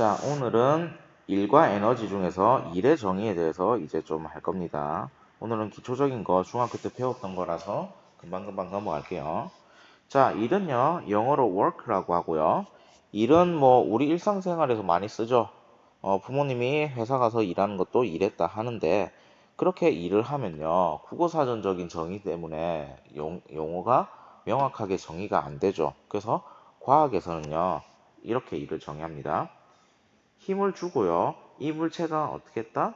자, 오늘은 일과 에너지 중에서 일의 정의에 대해서 이제 좀 할 겁니다. 오늘은 기초적인 거 중학교 때 배웠던 거라서 금방금방 넘어갈게요. 자, 일은요, 영어로 work라고 하고요. 일은 뭐 우리 일상생활에서 많이 쓰죠. 어, 부모님이 회사 가서 일하는 것도 일했다 하는데 그렇게 일을 하면요. 국어사전적인 정의 때문에 용, 용어가 명확하게 정의가 안 되죠. 그래서 과학에서는요. 이렇게 일을 정의합니다. 힘을 주고요. 이 물체가 어떻게 했다?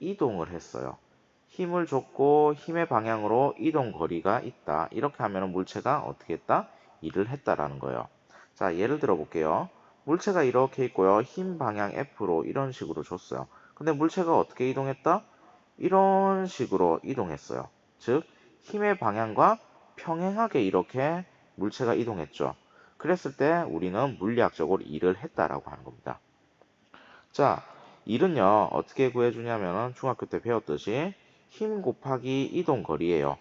이동을 했어요. 힘을 줬고 힘의 방향으로 이동 거리가 있다. 이렇게 하면 물체가 어떻게 했다? 일을 했다라는 거예요. 자, 예를 들어 볼게요. 물체가 이렇게 있고요. 힘 방향 F로 이런 식으로 줬어요. 근데 물체가 어떻게 이동했다? 이런 식으로 이동했어요. 즉, 힘의 방향과 평행하게 이렇게 물체가 이동했죠. 그랬을 때 우리는 물리학적으로 일을 했다라고 하는 겁니다. 자, 일은요, 어떻게 구해주냐면 중학교 때 배웠듯이 힘 곱하기 이동 거리예요.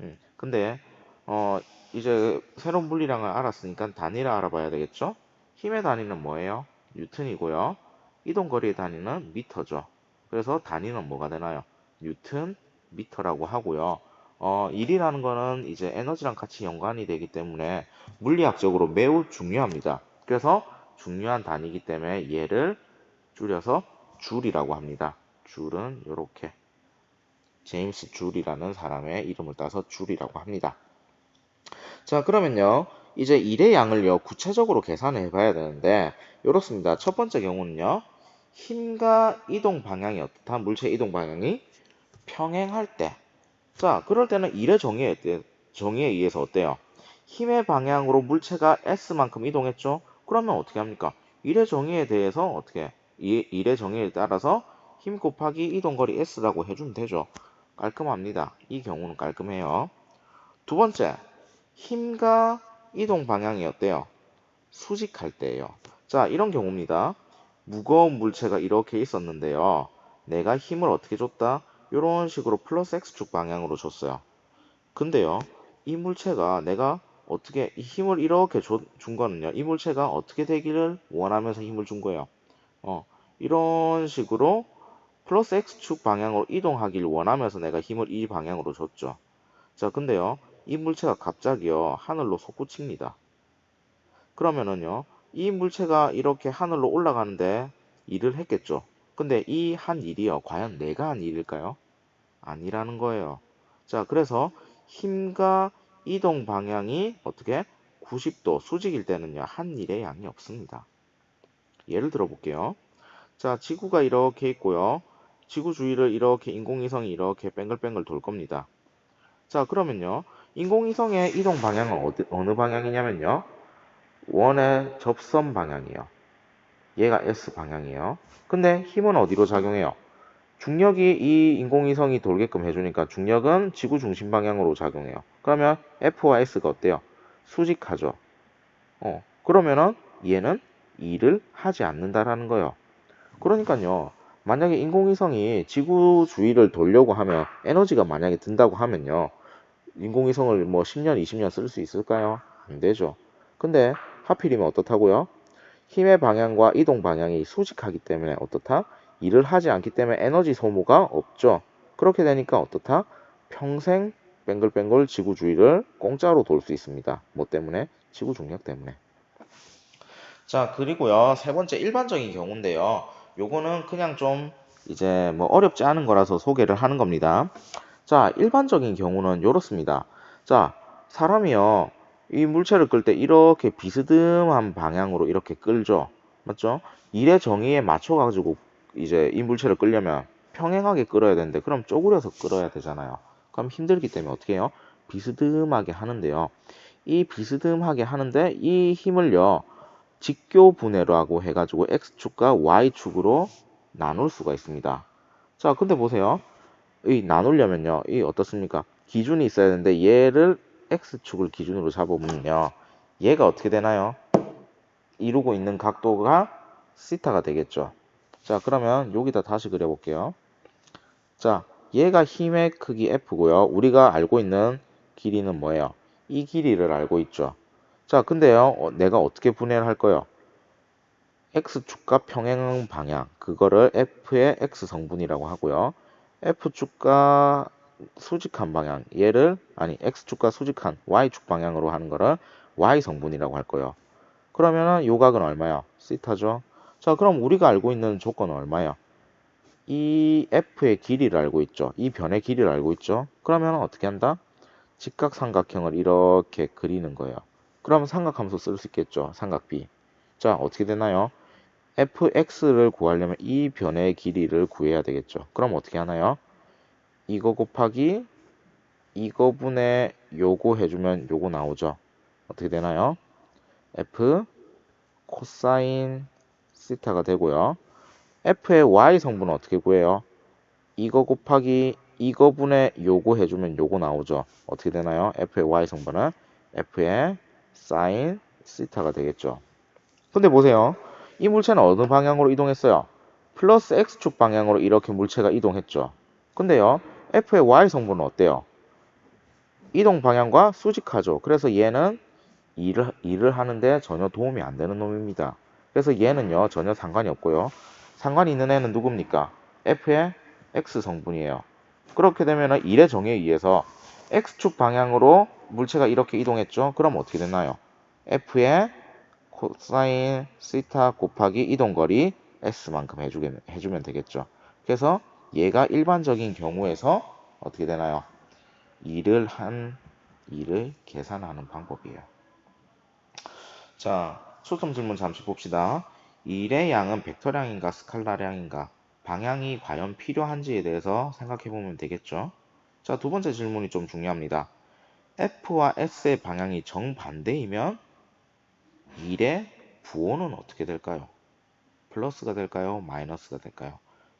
음, 근데 어, 이제 새로운 물리량을 알았으니까 단위를 알아봐야 되겠죠? 힘의 단위는 뭐예요? 뉴턴이고요. 이동 거리의 단위는 미터죠. 그래서 단위는 뭐가 되나요? 뉴턴, 미터라고 하고요. 어, 일이라는 거는 이제 에너지랑 같이 연관이 되기 때문에 물리학적으로 매우 중요합니다. 그래서 중요한 단위이기 때문에 얘를 줄여서 줄이라고 합니다. 줄은 이렇게 제임스 줄이라는 사람의 이름을 따서 줄이라고 합니다. 자 그러면요 이제 일의 양을요 구체적으로 계산해 봐야 되는데 이렇습니다. 첫 번째 경우는요 힘과 이동 방향이 어떻다? 물체 이동 방향이 평행할 때. 자 그럴 때는 일의 정의에, 정의에 의해서 어때요? 힘의 방향으로 물체가 S만큼 이동했죠? 그러면 어떻게 합니까? 일의 정의에 대해서 어떻게 이, 일의 정의에 따라서 힘 곱하기 이동거리 S라고 해주면 되죠. 깔끔합니다. 이 경우는 깔끔해요. 두 번째, 힘과 이동 방향이 어때요? 수직할 때예요. 자, 이런 경우입니다. 무거운 물체가 이렇게 있었는데요. 내가 힘을 어떻게 줬다? 이런 식으로 플러스 X축 방향으로 줬어요. 근데요, 이 물체가 내가 어떻게 힘을 이렇게 줘, 준 거는요. 이 물체가 어떻게 되기를 원하면서 힘을 준 거예요. 어, 이런 식으로 플러스 X축 방향으로 이동하기를 원하면서 내가 힘을 이 방향으로 줬죠. 자, 근데요. 이 물체가 갑자기요. 하늘로 솟구칩니다. 그러면은요. 이 물체가 이렇게 하늘로 올라가는데 일을 했겠죠. 근데 이 한 일이요. 과연 내가 한 일일까요? 아니라는 거예요. 자, 그래서 힘과 이동 방향이 어떻게 90도 수직일 때는요. 한 일의 양이 없습니다. 예를 들어 볼게요. 자, 지구가 이렇게 있고요. 지구 주위를 이렇게 인공위성이 이렇게 뱅글뱅글 돌 겁니다. 자, 그러면요. 인공위성의 이동 방향은 어디, 어느 방향이냐면요. 원의 접선 방향이에요. 얘가 S 방향이에요. 근데 힘은 어디로 작용해요? 중력이 이 인공위성이 돌게끔 해주니까 중력은 지구 중심 방향으로 작용해요. 그러면 F와 S가 어때요? 수직하죠. 어, 그러면은 얘는 일을 하지 않는다라는 거예요. 그러니까요. 만약에 인공위성이 지구 주위를 돌려고 하면 에너지가 만약에 든다고 하면요. 인공위성을 뭐 10년, 20년 쓸 수 있을까요? 안 되죠. 근데 하필이면 어떻다고요? 힘의 방향과 이동 방향이 수직하기 때문에 어떻다? 일을 하지 않기 때문에 에너지 소모가 없죠. 그렇게 되니까 어떻다? 평생 뱅글뱅글 지구 주위를 공짜로 돌 수 있습니다. 뭐 때문에? 지구 중력 때문에. 자, 그리고요. 세 번째 일반적인 경우인데요. 요거는 그냥 좀 이제 뭐 어렵지 않은 거라서 소개를 하는 겁니다. 자, 일반적인 경우는 이렇습니다. 자, 사람이요. 이 물체를 끌 때 이렇게 비스듬한 방향으로 이렇게 끌죠. 맞죠? 일의 정의에 맞춰 가지고 이제 이 물체를 끌려면 평행하게 끌어야 되는데 그럼 쪼그려서 끌어야 되잖아요. 그럼 힘들기 때문에 어떻게 해요? 비스듬하게 하는데요. 이 비스듬하게 하는데 이 힘을요. 직교 분해라고 해가지고 x축과 y축으로 나눌 수가 있습니다. 자, 근데 보세요. 이 나누려면요. 이 어떻습니까? 기준이 있어야 되는데 얘를 x축을 기준으로 잡으면요. 얘가 어떻게 되나요? 이루고 있는 각도가 시타가 되겠죠. 자, 그러면 여기다 다시 그려볼게요. 자, 얘가 힘의 크기 F고요. 우리가 알고 있는 길이는 뭐예요? 이 길이를 알고 있죠. 자, 근데요, 어, 내가 어떻게 분해를 할 거예요? x축과 평행 방향 그거를 f의 x 성분이라고 하고요. f축과 수직한 방향 얘를 아니 x축과 수직한 y축 방향으로 하는 거를 y 성분이라고 할 거예요. 그러면은 요각은 얼마야? 시타죠. 자, 그럼 우리가 알고 있는 조건은 얼마야? 이 f의 길이를 알고 있죠. 이 변의 길이를 알고 있죠. 그러면 어떻게 한다? 직각삼각형을 이렇게 그리는 거예요. 그러면 삼각함수 쓸 수 있겠죠. 삼각비. 자, 어떻게 되나요? fx를 구하려면 이 변의 길이를 구해야 되겠죠. 그럼 어떻게 하나요? 이거 곱하기 이거 분의 요거 해주면 요거 나오죠. 어떻게 되나요? f 코사인 시타가 되고요. f의 y 성분은 어떻게 구해요? 이거 곱하기 이거 분의 요거 해주면 요거 나오죠. 어떻게 되나요? f의 y 성분은 f의 사인 시타가 되겠죠. 근데 보세요. 이 물체는 어느 방향으로 이동했어요? 플러스 x축 방향으로 이렇게 물체가 이동했죠. 근데요. f의 y 성분은 어때요? 이동 방향과 수직하죠. 그래서 얘는 일을, 일을 하는데 전혀 도움이 안 되는 놈입니다. 그래서 얘는요. 전혀 상관이 없고요. 상관이 있는 애는 누굽니까? f의 x 성분이에요. 그렇게 되면 일의 정의에 의해서 x축 방향으로 물체가 이렇게 이동했죠. 그럼 어떻게 되나요? f의 코사인 시타 곱하기 이동거리 s만큼 해주면, 해주면 되겠죠. 그래서 얘가 일반적인 경우에서 어떻게 되나요? 일을 한 일을 계산하는 방법이에요. 자, 초점 질문 잠시 봅시다. 일의 양은 벡터량인가 스칼라량인가? 방향이 과연 필요한지에 대해서 생각해 보면 되겠죠. 자, 두 번째 질문이 좀 중요합니다. F와 S의 방향이 정반대이면 1의 부호는 어떻게 될까요? 플러스가 될까요? 마이너스가 될까요?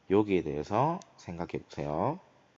여기에 대해서 생각해 보세요.